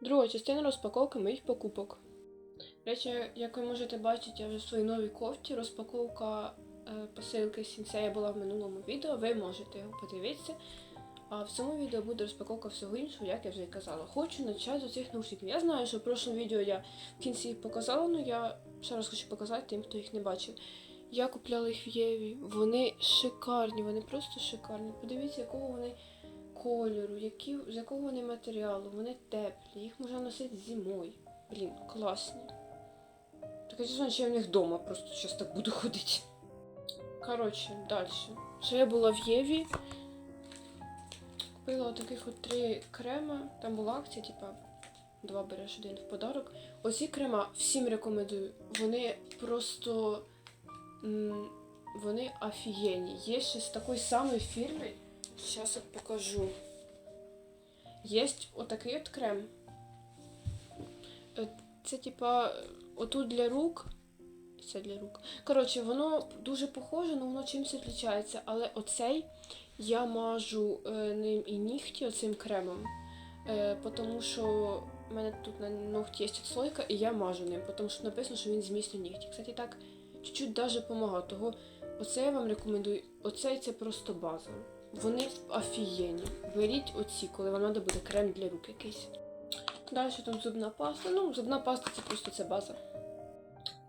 Друга частина розпаковки моїх покупок. Речі, як ви можете бачити, я вже в своїй новій кофті. Розпаковка е, посилки Сінсея була в минулому відео. Ви можете його подивитися. А в цьому відео буде розпаковка всього іншого, як я вже і казала. Хочу почати з цих наушників. Я знаю, що в прошлому відео я в кінці їх показала, але я ще раз хочу показати тим, хто їх не бачив. Я купляла їх в Єві. Вони шикарні, вони просто шикарні. Подивіться, якого вони кольору, які, з якого вони матеріалу, вони теплі, їх можна носити зимою. Блін, класні. Таке чувство, що я в них вдома просто зараз так буду ходити. Коротше, далі. Ще я була в Єві. Купила таких от три крема. Там була акція, типа два береш один в подарок. Оці крема всім рекомендую. Вони просто. Вони офігенні. Є ще з такої самої фірми. Зараз от покажу. Є отакий от крем. Е, Це типа отут для рук. Це для рук. Коротше, воно дуже похоже, але воно чимось відрізняється. Але оцей я мажу е, ним і нігті оцим кремом. Е, тому що в мене тут на ногті є слойка, і я мажу ним, тому що написано, що він зміцнює нігті. Кстати, так чуть-чуть даже допомагає. Того оце я вам рекомендую. Оцей це просто база. Вони офігенні. Беріть оці, коли вам треба буде крем для рук якийсь. Далі тут зубна паста. Ну, зубна паста це просто це база.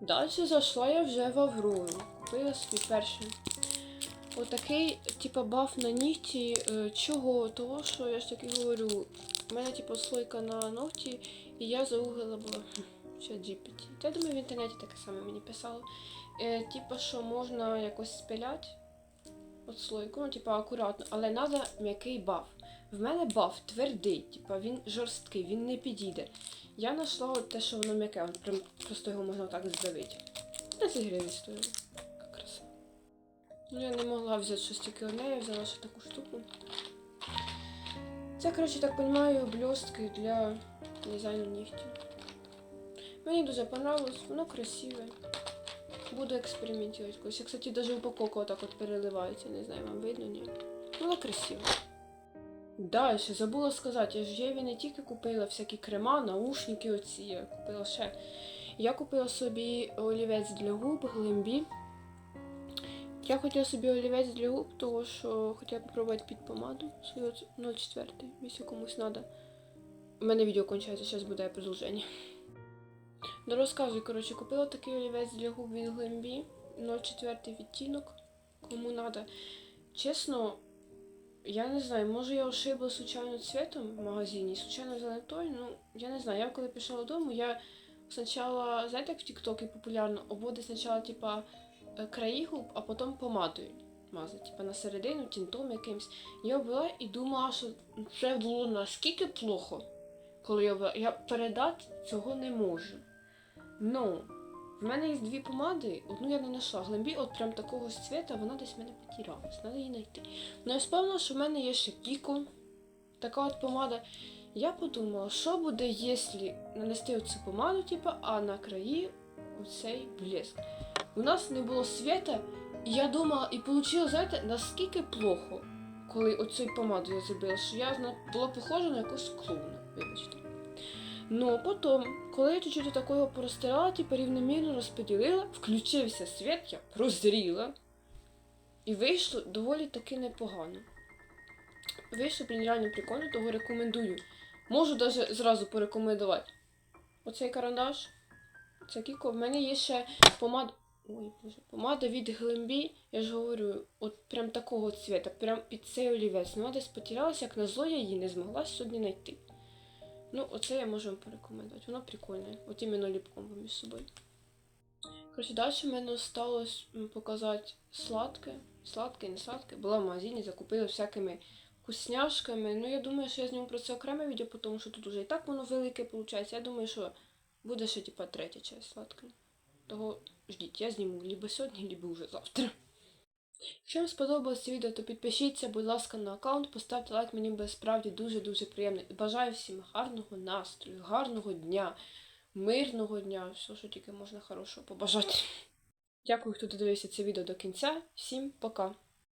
Далі зайшла я вже в Аврору. Купила свій перший. Отакий, типа, баф на нігті. Е, Чого? Того, що я ж таки говорю, у мене, типу, слойка на ногті, і я загуглила була що GPT. Я думаю, в інтернеті таке саме мені писало. Е, типа, що можна якось спиляти от слойку, ну, типа, акуратно, але треба м'який баф. В мене баф твердий, типа, він жорсткий, він не підійде. Я знайшла те, що воно м'яке, просто його можна так здавити. 10 гривень стоїло. Краса. Ну, я не могла взяти щось тільки одне, я взяла ще таку штуку. Це, коротше, так розумію, блістки для дизайну нігтів. Мені дуже понравилось, воно красиве. Буду експериментувати. Я, кстати, даже упаковка отак от переливається, не знаю, вам видно, ні. Воно красиво. Далі, забула сказати, я ж в не тільки купила всякі крема, наушники оці, я купила ще. Я купила собі олівець для губ, глимбі. Я хотіла собі олівець для губ, тому що хотіла попробувати під помаду свою 0,4, якщо комусь треба. У мене відео кончається, зараз буде продовження. Ну розказую, коротше, купила такий олівець для губ від Глембі, 0,4 відтінок, кому треба. Чесно, я не знаю, може я ошибла случайно цвітом в магазині, случайно взяла той, ну я не знаю. Я коли пішла додому, я спочатку, знаєте, як в Тіктокі популярно, обводить спочатку, типа, е, краї губ, а потім помадою мазати, типа на середину, тінтом якимсь. Я обвела і думала, що це було наскільки плохо, коли я обвела. Я передати цього не можу. Ну, в мене є дві помади, одну я не знайшла. Глембі, от прям такого ж цвіта, вона десь в мене потіралась, треба її знайти. Ну, я вспомнила, що в мене є ще Піко, така от помада. Я подумала, що буде, якщо нанести оцю помаду, типу, а на краї оцей блеск. У нас не було світа, і я думала, і вийшло, знаєте, наскільки плохо, коли оцю помаду я зробила, що я була похожа на якусь клоуна, вибачте. Ну, потім, коли я чуть-чуть такого порозтирала, типу рівномірно розподілила, включився світ, я прозріла. І вийшло доволі таки непогано. Вийшло, блін, реально прикольно, того рекомендую. Можу навіть зразу порекомендувати. Оцей карандаш. Це Кіко. В мене є ще помада. Ой, боже, помада від Глембі, я ж говорю, от прям такого цвіта, прям під цей олівець. Ну, вона десь потерялася, як назло, я її не змогла сьогодні знайти. Ну, оце я можу вам порекомендувати. Воно прикольне. От іменно ліпком між собою. Коротше, далі в мене осталось показати сладке. Сладке, не сладке. Була в магазині, закупила всякими вкусняшками. Ну, я думаю, що я зніму про це окреме відео, тому що тут уже і так воно велике виходить. Я думаю, що буде ще типа третя часть сладка. Того ждіть, я зніму либо сьогодні, либо вже завтра. Якщо вам сподобалось це відео, то підпишіться, будь ласка, на аккаунт, поставте лайк, мені буде справді дуже-дуже приємно. І Бажаю всім гарного настрою, гарного дня, мирного дня, все, що тільки можна хорошого побажати. Дякую, хто додивився це відео до кінця. Всім пока!